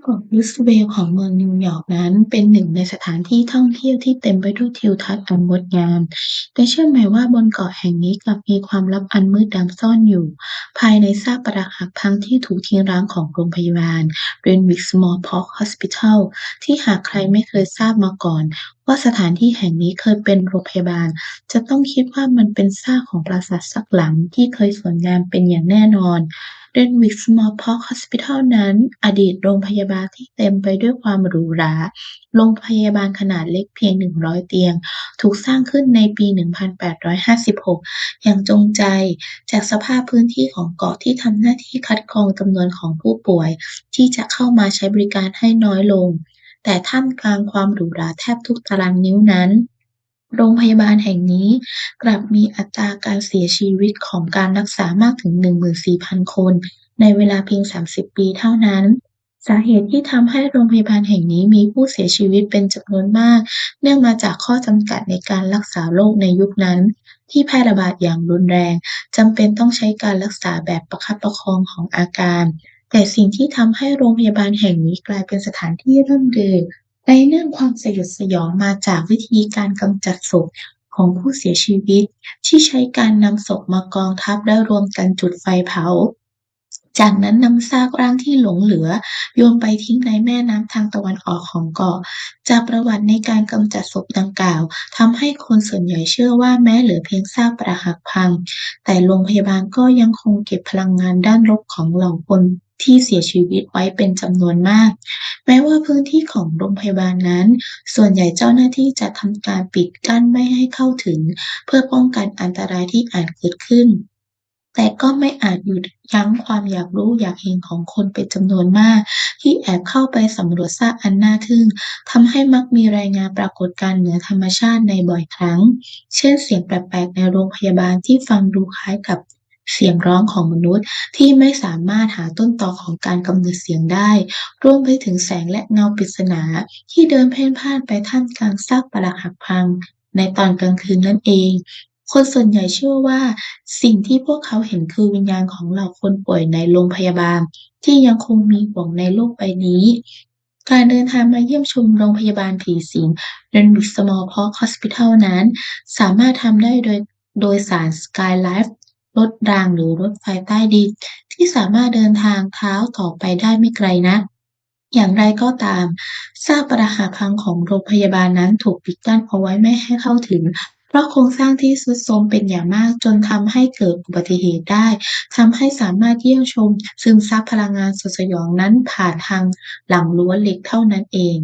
เกาะรูสเบลของเมืองนิวยอร์กนั้น เป็นหนึ่งในสถานที่ท่องเที่ยวที่เต็มไปด้วยทิวทัศน์อันงดงาม แต่เชื่อไหมว่าบนเกาะแห่งนี้กลับมีความลับอันมืดดำซ่อนอยู่ ภายในซากปรักหักพังที่ถูกทิ้งร้างของโรงพยาบาลเรนวิกสมอลพ็อกฮอสพิทอลที่หากใครไม่เคยทราบมาก่อน ว่าสถานที่แห่งนี้เคยเป็นโรงพยาบาล จะต้องคิดว่ามันเป็นซากของปราสาทสักหลังที่เคยสวยงามเป็นอย่างแน่นอน Renwick Smallpox Hospital นั้น อดีตโรงพยาบาลที่เต็มไปด้วยความหรูหรา โรงพยาบาลขนาดเล็กเพียง 100 เตียง ถูกสร้างขึ้นในปี 1856 อย่างจงใจ จากสภาพพื้นที่ของเกาะที่ทำหน้าที่คัดกรองจำนวนของผู้ป่วย ที่จะเข้ามาใช้บริการให้น้อยลง แต่ท่ามกลางความหรูหราแทบทุกตารางนิ้วนั้น โรงพยาบาลแห่งนี้กลับมีอัตราการเสียชีวิตของการรักษามากถึง 14,000 คน ในเวลาเพียง 30 ปีเท่านั้นสาเหตุที่ทำให้โรงพยาบาลแห่งนี้มีผู้เสียชีวิตเป็นจำนวนมาก เนื่องมาจากข้อจำกัดในการรักษาโรคในยุคนั้น ที่แพร่ระบาดอย่างรุนแรงจำเป็นต้องใช้การรักษาแบบประคับประคองของอาการ แต่สิ่งที่ทำให้โรงพยาบาลแห่งนี้กลายเป็นสถานที่ร่ำลือในเรื่องความสยดสยองมาจากวิธีการกำจัดศพของผู้เสียชีวิต ที่ใช้การนำศพมากองทับและรวมกันจุดไฟเผา จากนั้นนำซากร่างที่หลงเหลือ โยนไปทิ้งในแม่น้ำทางตะวันออกของเกาะ จากประวัติในการกำจัดศพดังกล่าวทำให้คนส่วนใหญ่เชื่อว่าแม้เหลือเพียงซากปรักหักพัง แต่โรงพยาบาลก็ยังคงเก็บพลังงานด้านลบของเหล่าคนที่เสียชีวิตไว้เป็นจำนวนมาก แม้ว่าพื้นที่ของโรงพยาบาลนั้น ส่วนใหญ่เจ้าหน้าที่จะทำการปิดกั้นไม่ให้เข้าถึง เพื่อป้องกันอันตรายที่อาจเกิดขึ้น แต่ก็ไม่อาจหยุดยั้งความอยากรู้อยากเห็นของคนเป็นจำนวนมาก ที่แอบเข้าไปสำรวจซากอันน่าทึ่งทำให้มักมีรายงานปรากฏการณ์เหนือธรรมชาติในบ่อยครั้ง เช่นเสียงแปลกๆในโรงพยาบาลที่ฟังดูคล้ายกับเสียงร้องของมนุษย์ที่ไม่สามารถหาต้นตอของการกำเนิดเสียงได้ รวมไปถึงแสงและเงาปริศนา ที่เดินเพ่นพ่านไปท่ามกลางซากปรักหักพังในตอนกลางคืนนั่นเอง คนส่วนใหญ่เชื่อว่า สิ่งที่พวกเขาเห็นคือวิญญาณของเหล่าคนป่วยในโรงพยาบาล ที่ยังคงมีห่วงในโลกใบนี้ การเดินทางมาเยี่ยมชมโรงพยาบาลผีสิง Renwick Smallpox Hospital นั้น สามารถทำได้โดยโดยสาร Skylift รถรางหรือรถไฟใต้ดินที่สามารถเดินทางเท้าต่อไปได้ไม่ไกลนักอย่างไรก็ตามซากปรักหักพังของโรงพยาบาลนั้นถูกปิดกั้นเอาไว้ไม่ให้เข้าถึง เพราะโครงสร้างที่ทรุดโทรมเป็นอย่างมากจนทำให้เกิดอุบัติเหตุได้ทำให้สามารถเยี่ยมชมซึมซับพลังงานสดสยองนั้นผ่านทางหลังรั้วเหล็กเท่านั้นเอง